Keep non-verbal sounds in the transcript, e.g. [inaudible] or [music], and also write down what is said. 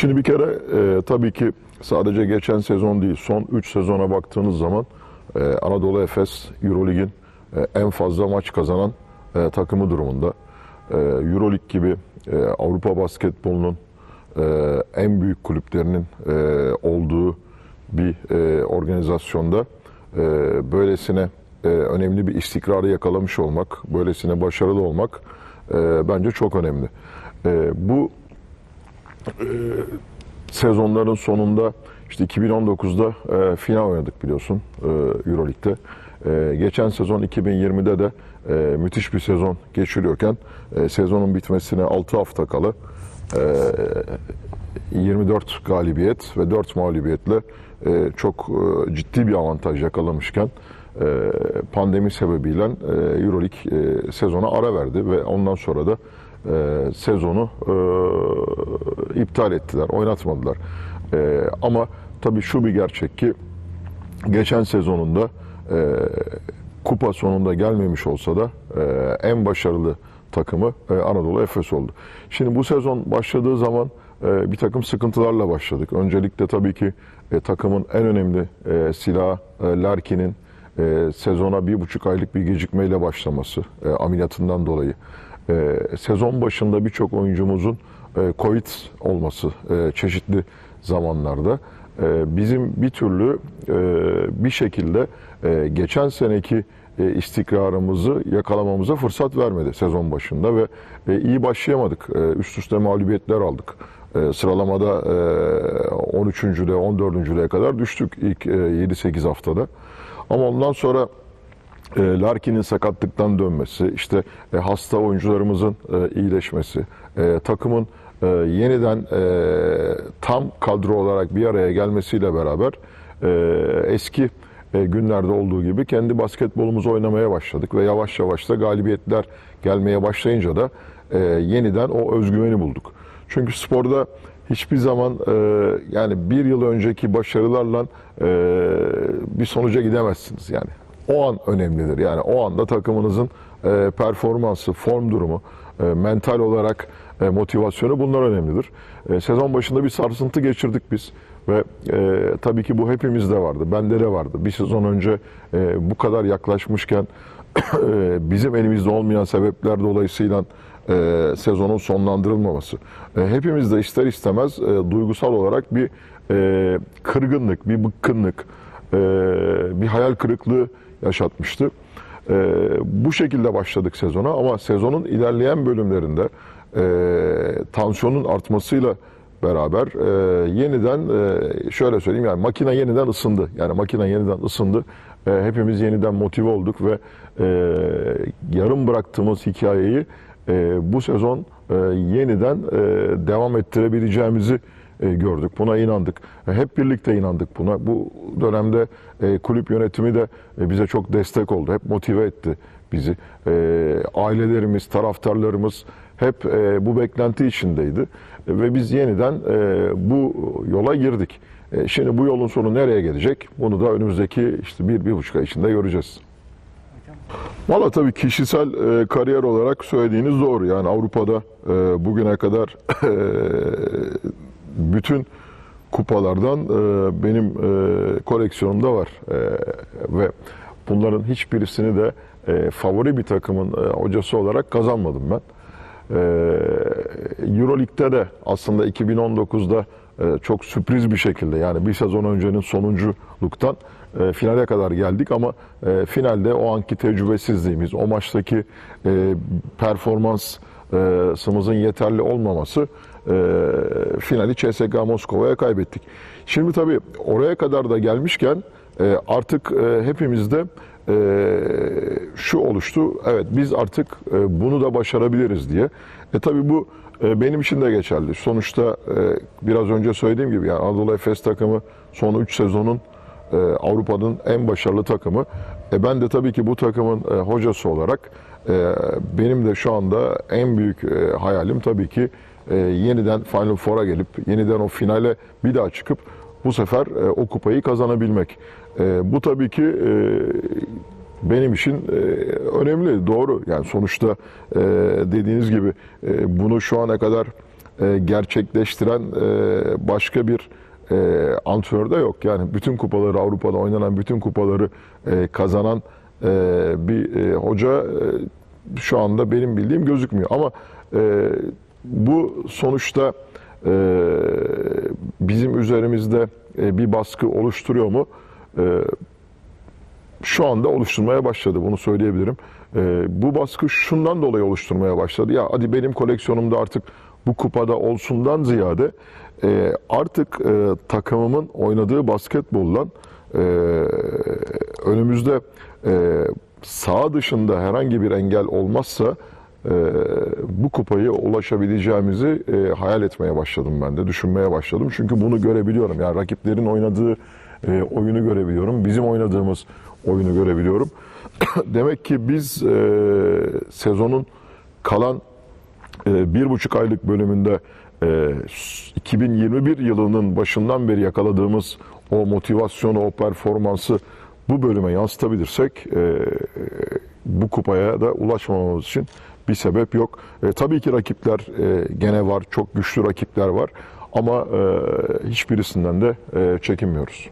Şimdi bir kere e, tabii ki sadece geçen sezon değil, son 3 sezona baktığınız zaman e, Anadolu Efes Eurolig'in e, en fazla maç kazanan e, takımı durumunda. E, Eurolig gibi e, Avrupa basketbolunun e, en büyük kulüplerinin e, olduğu bir e, organizasyonda e, böylesine e, önemli bir istikrarı yakalamış olmak, böylesine başarılı olmak e, bence çok önemli. E, bu sezonların sonunda işte 2019'da e, final oynadık biliyorsun e, Euroleague'de. E, geçen sezon 2020'de de e, müthiş bir sezon geçiriyorken e, sezonun bitmesine 6 hafta kala e, 24 galibiyet ve 4 mağlubiyetle e, çok e, ciddi bir avantaj yakalamışken e, pandemi sebebiyle e, Euroleague e, sezona ara verdi ve ondan sonra da e, sezonu e, iptal ettiler, oynatmadılar. E, ama tabii şu bir gerçek ki geçen sezonunda e, kupa sonunda gelmemiş olsa da e, en başarılı takımı e, Anadolu Efes oldu. Şimdi bu sezon başladığı zaman e, bir takım sıkıntılarla başladık. Öncelikle tabii ki e, takımın en önemli e, silahı e, Larkin'in e, sezona bir buçuk aylık bir gecikmeyle başlaması e, ameliyatından dolayı. E, sezon başında birçok oyuncumuzun e, Covid olması e, çeşitli zamanlarda e, bizim bir türlü bir şekilde geçen seneki istikrarımızı yakalamamıza fırsat vermedi sezon başında ve iyi başlayamadık. Üst üste mağlubiyetler aldık. Sıralamada e, 13. 14. kadar düştük ilk e, 7-8 haftada. Ama ondan sonra e, Larkin'in sakatlıktan dönmesi, işte e, hasta oyuncularımızın e, iyileşmesi, takımın yeniden tam kadro olarak bir araya gelmesiyle beraber eski günlerde olduğu gibi kendi basketbolumuzu oynamaya başladık ve yavaş yavaş da galibiyetler gelmeye başlayınca da yeniden o özgüveni bulduk. Çünkü sporda hiçbir zaman yani bir yıl önceki başarılarla bir sonuca gidemezsiniz yani. O an önemlidir. Yani o anda takımınızın e, performansı, form durumu, e, mental olarak e, motivasyonu bunlar önemlidir. E, sezon başında bir sarsıntı geçirdik biz ve e, tabii ki bu hepimizde vardı. Bende de vardı. Bir sezon önce e, bu kadar yaklaşmışken [coughs] e, bizim elimizde olmayan sebepler dolayısıyla e, sezonun sonlandırılmaması. E, hepimiz de ister istemez e, duygusal olarak bir e, kırgınlık, bir bıkkınlık, e, bir hayal kırıklığı yaşatmıştı. E, bu şekilde başladık sezona ama sezonun ilerleyen bölümlerinde e, tansiyonun artmasıyla beraber e, yeniden e, şöyle söyleyeyim yani makine yeniden ısındı. Yani makine yeniden ısındı. E, hepimiz yeniden motive olduk ve e, yarım bıraktığımız hikayeyi e, bu sezon e, yeniden e, devam ettirebileceğimizi gördük. Buna inandık. E, hep birlikte inandık buna. Bu dönemde e, kulüp yönetimi de e, bize çok destek oldu. Hep motive etti bizi. E, ailelerimiz, taraftarlarımız hep e, bu beklenti içindeydi. E, ve biz yeniden e, bu yola girdik. E, şimdi bu yolun sonu nereye gelecek? Bunu da önümüzdeki işte bir, bir buçuk ay içinde göreceğiz. Valla tabii kişisel e, kariyer olarak söylediğiniz doğru. Yani Avrupa'da e, bugüne kadar [laughs] e, bütün kupalardan e, benim e, koleksiyonumda var. E, ve bunların hiçbirisini de e, favori bir takımın e, hocası olarak kazanmadım ben. E, Euroleague'de de aslında 2019'da e, çok sürpriz bir şekilde yani bir sezon öncenin sonunculuktan e, finale kadar geldik ama e, finalde o anki tecrübesizliğimiz, o maçtaki e, performansımızın yeterli olmaması e, finali CSKA Moskova'ya kaybettik. Şimdi tabii oraya kadar da gelmişken e, artık e, hepimizde e, şu oluştu. Evet biz artık e, bunu da başarabiliriz diye. E tabii bu e, benim için de geçerli. Sonuçta e, biraz önce söylediğim gibi yani Anadolu Efes takımı son 3 sezonun e, Avrupa'nın en başarılı takımı. E, ben de tabii ki bu takımın e, hocası olarak e, benim de şu anda en büyük e, hayalim tabii ki e, yeniden Final Four'a gelip yeniden o finale bir daha çıkıp bu sefer e, o kupayı kazanabilmek. E, bu tabii ki e, benim için e, önemli, doğru. Yani sonuçta e, dediğiniz gibi e, bunu şu ana kadar e, gerçekleştiren e, başka bir e, antrenör de yok. Yani bütün kupaları Avrupa'da oynanan bütün kupaları e, kazanan e, bir e, hoca e, şu anda benim bildiğim gözükmüyor. Ama e, bu sonuçta e, bizim üzerimizde e, bir baskı oluşturuyor mu? E, şu anda oluşturmaya başladı bunu söyleyebilirim. E, bu baskı şundan dolayı oluşturmaya başladı. Ya hadi benim koleksiyonumda artık bu kupada olsundan ziyade e, artık e, takımımın oynadığı basketboldan e, önümüzde e, sağ dışında herhangi bir engel olmazsa e, bu kupayı ulaşabileceğimizi e, hayal etmeye başladım ben de, düşünmeye başladım. Çünkü bunu görebiliyorum. Yani rakiplerin oynadığı e, oyunu görebiliyorum. Bizim oynadığımız oyunu görebiliyorum. [coughs] Demek ki biz e, sezonun kalan bir buçuk aylık bölümünde e, 2021 yılının başından beri yakaladığımız o motivasyonu, o performansı bu bölüme yansıtabilirsek e, bu kupaya da ulaşmamamız için bir sebep yok. E, tabii ki rakipler e, gene var, çok güçlü rakipler var ama e, hiçbirisinden de e, çekinmiyoruz.